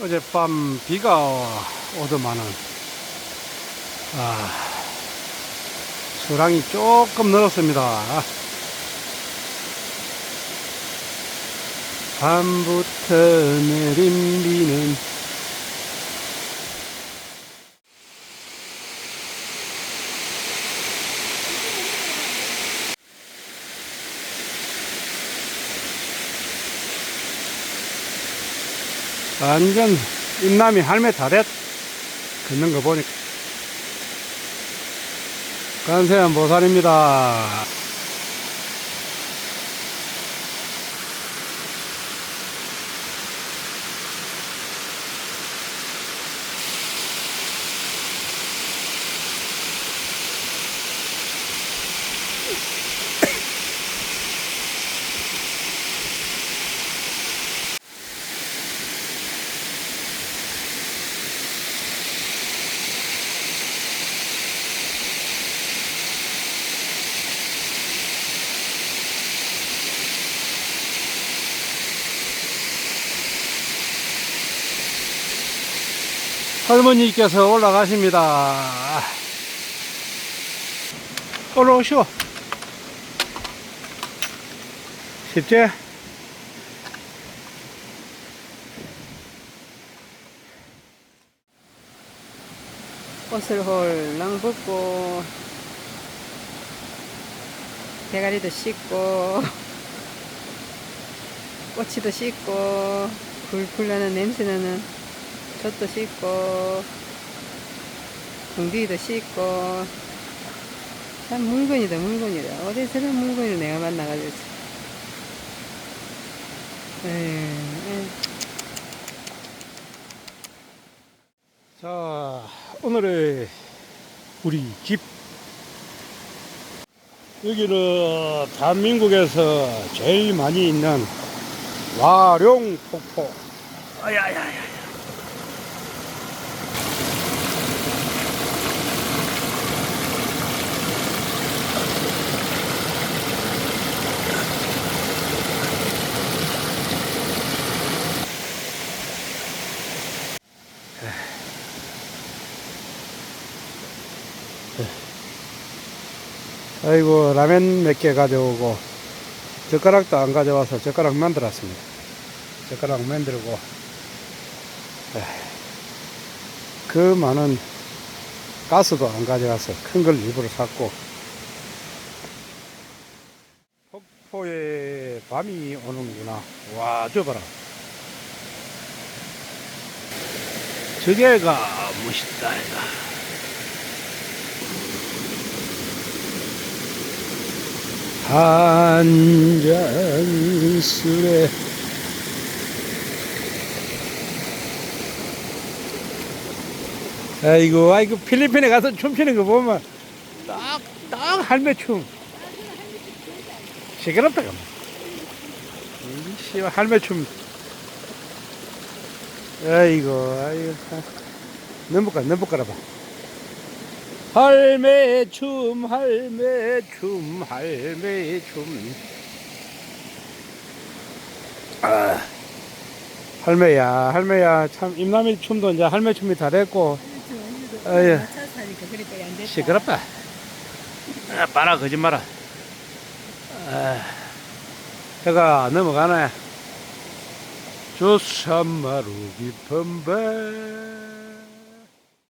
어젯밤 비가 오더만은 아, 수량이 조금 늘었습니다. 밤부터 내린 비는 완전 인남이 할매 다렛 걷는 거 보니까 간세한 보살입니다. 할머니께서 올라가십니다. 올라오시오. 쉽지? 옷을 홀랑 벗고 대가리도 씻고 꼬치도 씻고 불풀 나는 냄새 나는 젖도 씻고 궁디도 씻고 참 물건이다 물건이다 어디 저런 물건을 내가 만나가지고 에휴, 에휴. 자, 오늘의 우리 집. 여기는 대한민국에서 제일 많이 있는 와룡폭포. 아야야야. 아이고, 라면 몇 개 가져오고, 젓가락도 안 가져와서 젓가락 만들었습니다. 젓가락 만들고, 에휴, 그 많은 가스도 안 가져가서 큰 걸 일부러 샀고, 폭포에 밤이 오는구나. 와, 저 봐라. 저게가 멋있다, 이거. 한잔 술에 아이고 아이고 필리핀에 가서 춤추는 거 보면 딱딱 할매춤. 시끄럽다 씨 할매춤. 아이고 아이고 넘볼까 넘볼까라 봐 할매 춤 할매 춤 할매 춤. 아, 할매야 할매야 참 임남이 춤도 이제 할매 춤이 다 됐고. 아유. 시끄럽다. 아, 봐라 거짓말아. 아, 해가 넘어가네. 저 산마루 깊은 배